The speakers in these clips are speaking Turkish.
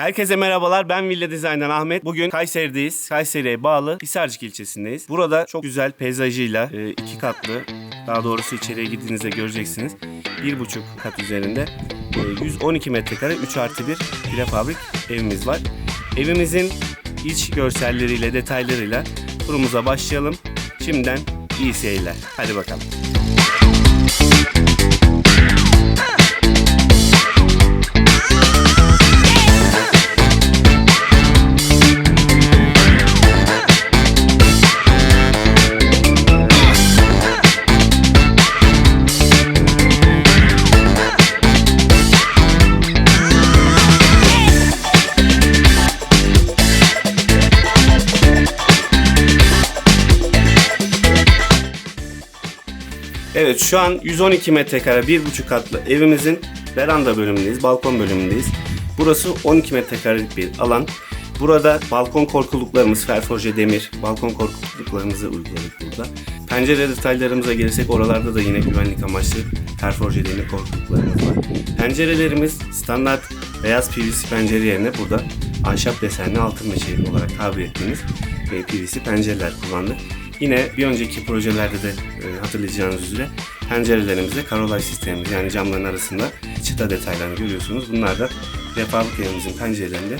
Herkese merhabalar. Ben Villa Design'dan Ahmet. Bugün Kayseri'deyiz. Kayseri'ye bağlı Hisarcık ilçesindeyiz. Burada çok güzel peyzajıyla e, iki katlı, daha doğrusu içeriye gittiğinizde göreceksiniz. Bir buçuk kat üzerinde e, 112 metrekare 3 artı 1 prefabrik evimiz var. Evimizin iç görselleriyle, detaylarıyla turumuza başlayalım. Şimdiden iyi seyirler. Hadi bakalım. Şu an 112 metrekare bir buçuk katlı evimizin veranda bölümündeyiz, balkon bölümündeyiz. Burası 12 metrekarelik bir alan. Burada balkon korkuluklarımız, ferforje demir, balkon korkuluklarımızı uyguladık burada. Pencere detaylarımıza gelirsek oralarda da yine güvenlik amaçlı ferforje demir korkuluklarımız var. Pencerelerimiz standart beyaz PVC pencere yerine burada ahşap desenli altın meşeli olarak tabir ettiğimiz e, PVC pencereler kullandık. Yine bir önceki projelerde de e, hatırlayacağınız üzere pencerelerimizde karolay sistemimiz yani camların arasında çıta detaylarını görüyorsunuz. Bunlar da prefabrik evimizin pencerelerinde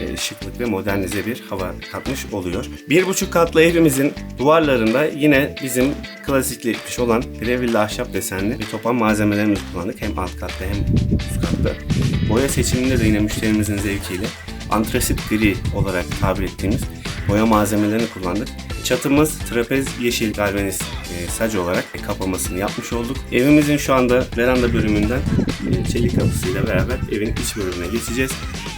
e, şıklık ve modernize bir hava katmış oluyor. Bir buçuk katlı evimizin duvarlarında yine bizim klasikleşmiş olan Breville ahşap desenli bir topan malzemelerimizi kullandık. Hem alt katta hem üst katta. Boya seçiminde de yine müşterimizin zevkiyle antrasit gri olarak tabir ettiğimiz boya malzemelerini kullandık. Çatımız trapez yeşil galvaniz e, sac olarak kapamasını yapmış olduk. Evimizin şu anda veranda bölümünden e, çelik kapısıyla beraber evin iç bölümüne geçeceğiz.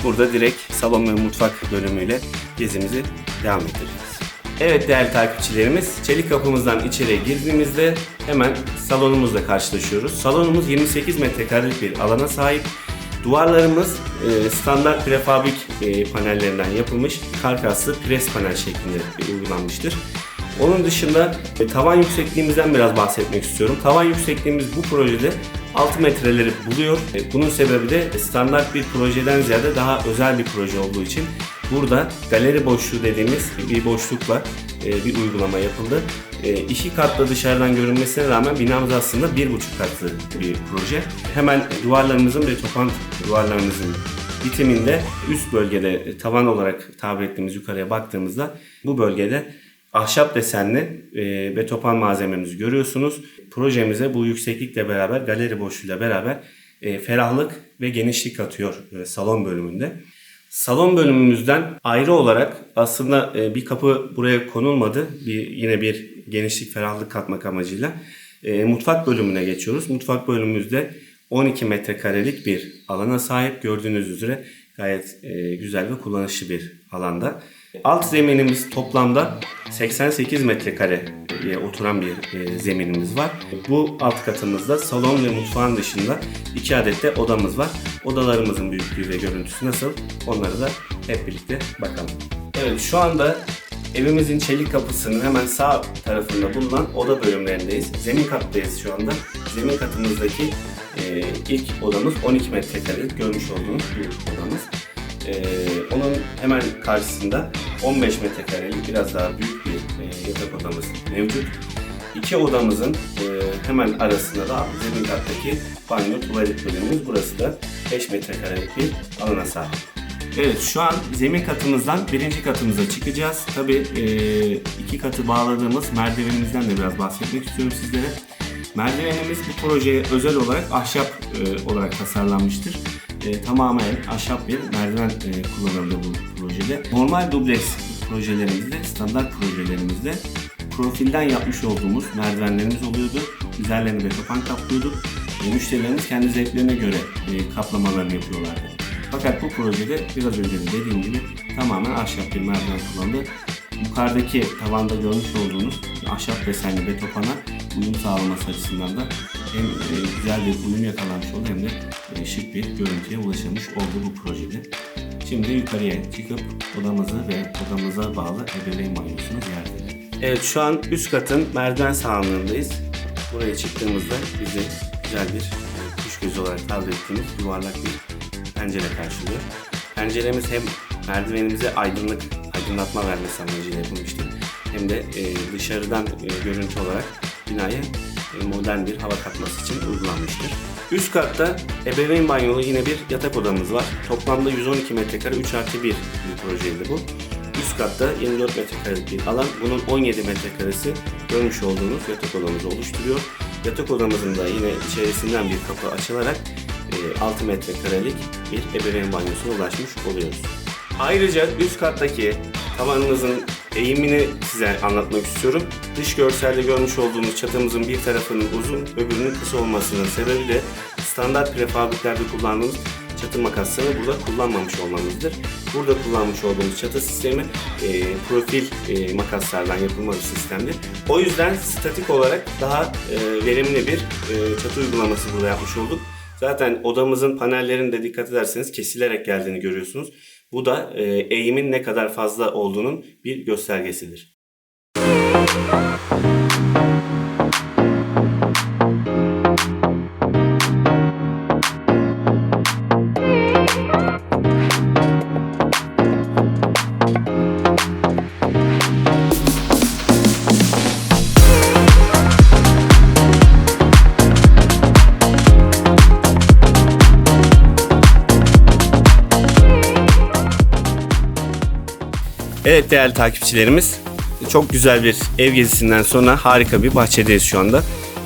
Burada direkt salon ve mutfak bölümüyle gezimizi devam ettireceğiz. Evet değerli takipçilerimiz, çelik kapımızdan içeriye girdiğimizde hemen salonumuzla karşılaşıyoruz. Salonumuz 28 metrekarelik bir alana sahip. Duvarlarımız e, standart prefabrik e, panellerinden yapılmış karkaslı pres panel şeklinde uygulanmıştır. Onun dışında e, tavan yüksekliğimizden biraz bahsetmek istiyorum. Tavan yüksekliğimiz bu projede 6 metreleri buluyor. E, Bunun sebebi de standart bir projeden ziyade daha özel bir proje olduğu için burada galeri boşluğu dediğimiz bir boşlukla bir uygulama yapıldı. E, iki katlı dışarıdan görünmesine rağmen binamız aslında bir buçuk katlı bir proje. Hemen duvarlarımızın ve topan duvarlarımızın bitiminde üst bölgede tavan olarak tabir ettiğimiz yukarıya baktığımızda bu bölgede ahşap desenli e, ve topan malzememizi görüyorsunuz. Projemize bu yükseklikle beraber, galeri boşluğuyla beraber e, ferahlık ve genişlik katıyor e, salon bölümünde. Salon bölümümüzden ayrı olarak aslında e, bir kapı buraya konulmadı. Bir yine bir genişlik, ferahlık katmak amacıyla. E, mutfak bölümüne geçiyoruz. Mutfak bölümümüzde 12 metrekarelik bir alana sahip. Gördüğünüz üzere gayet e, güzel ve kullanışlı bir alanda. Alt zeminimiz toplamda 88 metrekareye oturan bir e, zeminimiz var. Bu alt katımızda salon ve mutfağın dışında iki adet de odamız var. Odalarımızın büyüklüğü ve görüntüsü nasıl? Onları da hep birlikte bakalım. Evet şu anda evimizin çelik kapısının hemen sağ tarafında bulunan oda bölümlerindeyiz. Zemin kattayız şu anda. Zemin katımızdaki e, ilk odamız 12 metrekarelik görmüş olduğunuz bir odamız. Ee, onun hemen karşısında 15 metrekarelik biraz daha büyük bir e, yatak odamız mevcut. İki odamızın e, hemen arasında da zemin kattaki banyo tuvalet bölümümüz. Burası da 5 metrekarelik bir alana sahip. Evet şu an zemin katımızdan birinci katımıza çıkacağız. Tabi iki katı bağladığımız merdivenimizden de biraz bahsetmek istiyorum sizlere. Merdivenimiz bu projeye özel olarak ahşap e, olarak tasarlanmıştır. E, tamamen ahşap bir merdiven e, kullanıldı bu projede. Normal dubleks projelerimizde, standart projelerimizde profilden yapmış olduğumuz merdivenlerimiz oluyordu. Üzerlerini betopan kaplıyorduk. E, müşterilerimiz kendi zevklerine göre e, kaplamalarını yapıyorlardı. Fakat bu projede biraz önce de dediğim gibi tamamen ahşap bir merdiven kullanıldı. Yukarıdaki tavanda görmüş olduğunuz ahşap desenli betopana uyum sağlaması açısından da hem e, güzel bir uyum yakalanmış oldu hem de e, şık bir görüntüye ulaşılmış oldu bu projede. Şimdi yukarıya çıkıp odamızı ve odamıza bağlı ebeveyn banyosunu ziyaret edelim. Evet şu an üst katın merdiven sağlığındayız. Buraya çıktığımızda bizi güzel bir e, kuş gözü olarak tabir ettiğimiz yuvarlak bir pencere karşılıyor. Penceremiz hem merdivenimize aydınlık, aydınlatma vermesi amacıyla yapılmıştır. Hem de e, dışarıdan e, görüntü olarak binaya e, modern bir hava katması için uygulanmıştır. Üst katta ebeveyn banyolu yine bir yatak odamız var. Toplamda 112 metrekare 3 artı 1 bir projeydi bu. Üst katta 24 metrekarelik bir alan. Bunun 17 metrekaresi görmüş olduğunuz yatak odamızı oluşturuyor. Yatak odamızın da yine içerisinden bir kapı açılarak e, 6 metrekarelik bir ebeveyn banyosuna ulaşmış oluyoruz. Ayrıca üst kattaki tavanımızın eğimini size anlatmak istiyorum. Dış görselde görmüş olduğumuz çatımızın bir tarafının uzun, öbürünün kısa olmasının sebebi de standart prefabriklerde kullandığımız çatı makaslarını burada kullanmamış olmamızdır. Burada kullanmış olduğumuz çatı sistemi e, profil e, makaslardan yapılma bir sistemdir. O yüzden statik olarak daha e, verimli bir e, çatı uygulaması burada yapmış olduk. Zaten odamızın panellerinde dikkat ederseniz kesilerek geldiğini görüyorsunuz. Bu da e, eğimin ne kadar fazla olduğunun bir göstergesidir. Evet değerli takipçilerimiz çok güzel bir ev gezisinden sonra harika bir bahçedeyiz şu anda.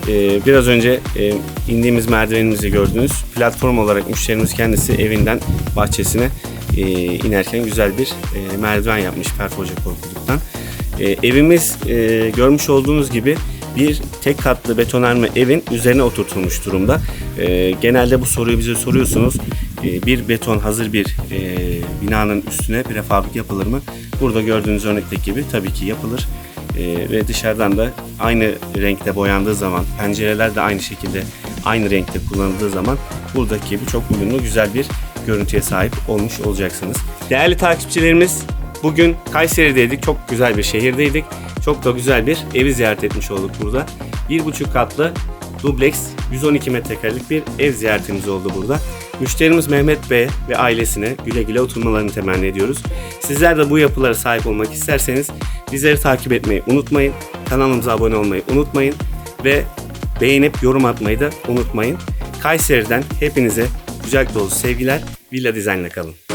Ee, biraz önce e, indiğimiz merdivenimizi gördünüz. Platform olarak müşterimiz kendisi evinden bahçesine e, inerken güzel bir e, merdiven yapmış perforca korkuluktan. Evimiz görmüş olduğunuz gibi bir tek katlı betonarme evin üzerine oturtulmuş durumda. Genelde bu soruyu bize soruyorsunuz. Bir beton hazır bir binanın üstüne prefabrik yapılır mı? Burada gördüğünüz örnekteki gibi tabii ki yapılır. E, ve dışarıdan da aynı renkte boyandığı zaman, pencereler de aynı şekilde aynı renkte kullanıldığı zaman buradaki gibi çok uyumlu güzel bir görüntüye sahip olmuş olacaksınız. Değerli takipçilerimiz bugün Kayseri'deydik. Çok güzel bir şehirdeydik. Çok da güzel bir evi ziyaret etmiş olduk burada. Bir buçuk katlı dubleks 112 metrekarelik bir ev ziyaretimiz oldu burada. Müşterimiz Mehmet Bey ve ailesine güle güle oturmalarını temenni ediyoruz. Sizler de bu yapılara sahip olmak isterseniz bizleri takip etmeyi unutmayın. Kanalımıza abone olmayı unutmayın. Ve beğenip yorum atmayı da unutmayın. Kayseri'den hepinize kucak dolusu sevgiler. Villa Design'la kalın.